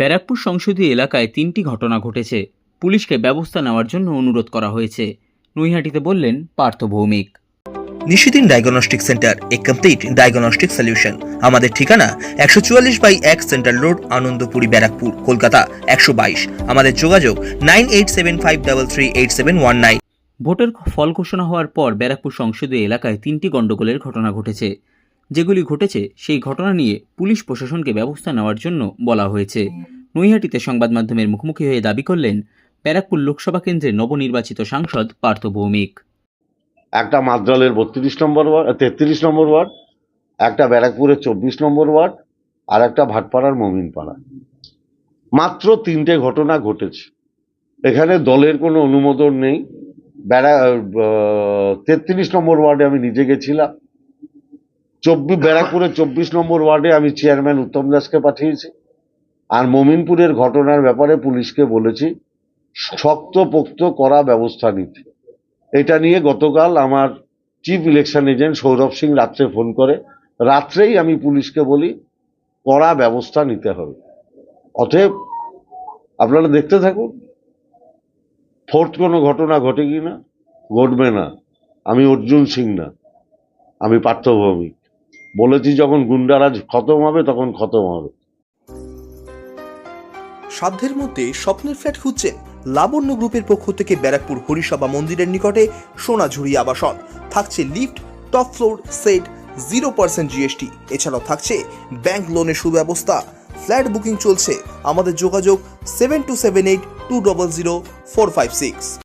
ব্যারাকপুর সংসদীয় এলাকায় তিনটি ঘটনা ঘটেছে। পুলিশকে ব্যবস্থা নেওয়ার জন্য অনুরোধ করা হয়েছে। নৈহাটিতে বললেন Partha Bhowmik. Nishidin diagnostic centre a complete diagnostic solution. আমাদের ঠিকানা একশো চুয়াল্লিশ বাই এক সেন্ট্রাল রোড আনন্দপুরি ব্যারাকপুর কলকাতা একশো বাইশ। আমাদের যোগাযোগ nine eight seven five double three eight seven one nine. ভোটের ফল ঘোষণা হওয়ার পর ব্যারাকপুর সংসদীয় এলাকায় তিনটি গণ্ডগোলের ঘটনা ঘটেছে। যেগুলি ঘটেছে সেই ঘটনা নিয়ে পুলিশ প্রশাসনকে ব্যবস্থা নেওয়ার জন্য বলা হয়েছে। নৈহাটিতে সংবাদ মাধ্যমের মুখোমুখি হয়ে দাবি করলেন ব্যারাকপুর লোকসভা কেন্দ্রের নবনির্বাচিত সাংসদ পার্থ ভৌমিক। একটা মাদ্রালের বত্রিশ নম্বর ওয়ার্ড তেত্রিশ নম্বর ওয়ার্ড, একটা ব্যারাকপুরের চব্বিশ নম্বর ওয়ার্ড, আর একটা ভাটপাড়ার মমিনপাড়া। মাত্র তিনটে ঘটনা ঘটেছে। এখানে দলের কোনো অনুমোদন নেই। ব্যারা তেত্রিশ নম্বর ওয়ার্ডে আমি নিজে গেছিলাম। চব্বিশ ব্যারাকপুরের চব্বিশ নম্বর ওয়ার্ডে আমি চেয়ারম্যান উত্তম দাসকে পাঠিয়েছি। আর মমিনপুরের ঘটনার ব্যাপারে পুলিশকে বলেছি, শক্তপোক্ত করা ব্যবস্থা নিতে। এটা নিয়ে গতকাল আমার chief election agent Sourav Singh রাত্রে ফোন করে। রাত্রেই আমি পুলিশকে বলি, কড়া ব্যবস্থা নিতে হবে। অতএব, আপনারা দেখতে থাকুন। ফোর্থ কোনো ঘটনা ঘটে কি না ঘটবে না। আমি অর্জুন সিং না। আমি পার্থভৌমিক। বলেছি যখন গুন্ডারাজ খতম হবে, তখন খতম হবে। সাধ্যের মধ্যে স্বপ্নের ফ্ল্যাট খুঁজছেন লাবণ্য গ্রুপের পক্ষ থেকে ব্যারাকপুর হরিসভা মন্দিরের নিকটে সোনাঝুরি আবাসন। থাকছে lift, top floor, set, zero percent GST. এছাড়াও থাকছে ব্যাংক লোনের সুব্যবস্থা। ফ্ল্যাট বুকিং চলছে। আমাদের যোগাযোগ seven two seven eight two double zero four five six.